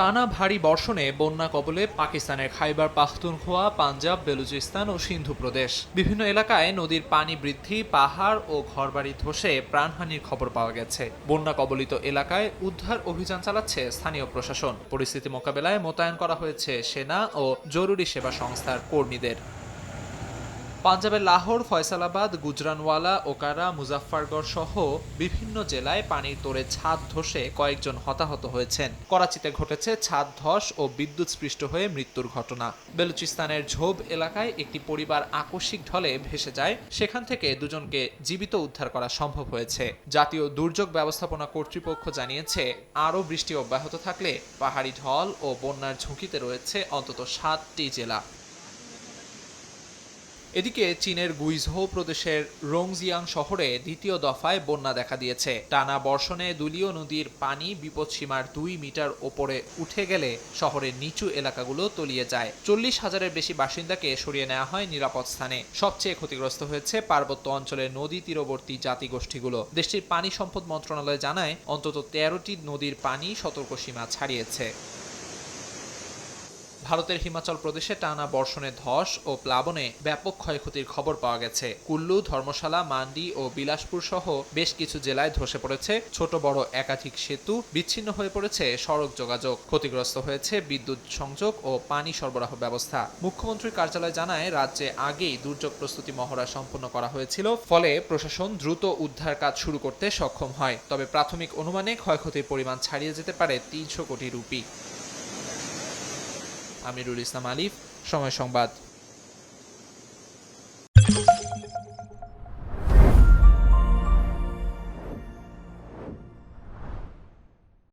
টানা ভারী বর্ষণে বন্যা কবলে পাকিস্তানের খাইবার পাখতুনখোয়া, পাঞ্জাব, বেলুচিস্তান ও সিন্ধু প্রদেশ। বিভিন্ন এলাকায় নদীর পানি বৃদ্ধি, পাহাড় ও ঘরবাড়ি ধসে প্রাণহানির খবর পাওয়া গেছে। বন্যা কবলিত এলাকায় উদ্ধার অভিযান চালাচ্ছে স্থানীয় প্রশাসন। পরিস্থিতি মোকাবেলায় মোতায়েন করা হয়েছে সেনা ও জরুরি সেবা সংস্থার কর্মীদের। পাঞ্জাবের লাহোর, ফয়সালাবাদ, গুজরানওয়ালা, ওকারা, মুজাফফরগড় সহ বিভিন্ন জেলায় পানির তোরে ছাদ ধসে কয়েকজন হতাহত হয়েছেন। করাচিতে ঘটেছে ছাদ ধস ও বিদ্যুৎ স্পৃষ্ট হয়ে মৃত্যুর ঘটনা। বেলুচিস্তানের ঝোব এলাকায় একটি পরিবার আকস্মিক ঢলে ভেসে যায়। সেখান থেকে দুজনকে জীবিত উদ্ধার করা সম্ভব হয়েছে। জাতীয় দুর্যোগ ব্যবস্থাপনা কর্তৃপক্ষ জানিয়েছে, আরও বৃষ্টি অব্যাহত থাকলে পাহাড়ি ঢল ও বন্যার ঝুঁকিতে রয়েছে অন্তত সাতটি জেলা। এদিকে চীনের গুইজহো প্রদেশের রোংজিয়াং শহরে দ্বিতীয় দফায় বন্যা দেখা দিয়েছে। টানা বর্ষণে দুলীয় নদীর পানি বিপদসীমার দুই মিটার ওপরে উঠে গেলে শহরের নিচু এলাকাগুলো তলিয়ে যায়। চল্লিশ হাজারের বেশি বাসিন্দাকে সরিয়ে নেওয়া হয় নিরাপদ স্থানে। সবচেয়ে ক্ষতিগ্রস্ত হয়েছে পার্বত্য অঞ্চলের নদী তীরবর্তী জাতিগোষ্ঠীগুলো। দেশটির পানি সম্পদ মন্ত্রণালয় জানায়, অন্তত তেরোটি নদীর পানি সতর্ক সীমা ছাড়িয়েছে। ভারতের হিমাচল প্রদেশে টানা বর্ষণে ধস ও প্লাবনে ব্যাপক ক্ষয়ক্ষতির খবর পাওয়া গেছে। কুল্লু, ধর্মশালা, মান্ডি ও বিলাসপুর সহ বেশ কিছু জেলায় ধসে পড়েছে ছোট বড় একাধিক সেতু, বিচ্ছিন্ন হয়ে পড়েছে সড়ক যোগাযোগ। ক্ষতিগ্রস্ত হয়েছে বিদ্যুৎ সংযোগ ও পানি সরবরাহ ব্যবস্থা। মুখ্যমন্ত্রীর কার্যালয় জানায়, রাজ্যে আগেই দুর্যোগ প্রস্তুতি মহড়া সম্পন্ন করা হয়েছিল, ফলে প্রশাসন দ্রুত উদ্ধার কাজ শুরু করতে সক্ষম হয়। তবে প্রাথমিক অনুমানে ক্ষয়ক্ষতির পরিমাণ ছাড়িয়ে যেতে পারে তিনশো কোটি রুপি। আমিরুল ইসলাম আলিফ সময় সংবাদ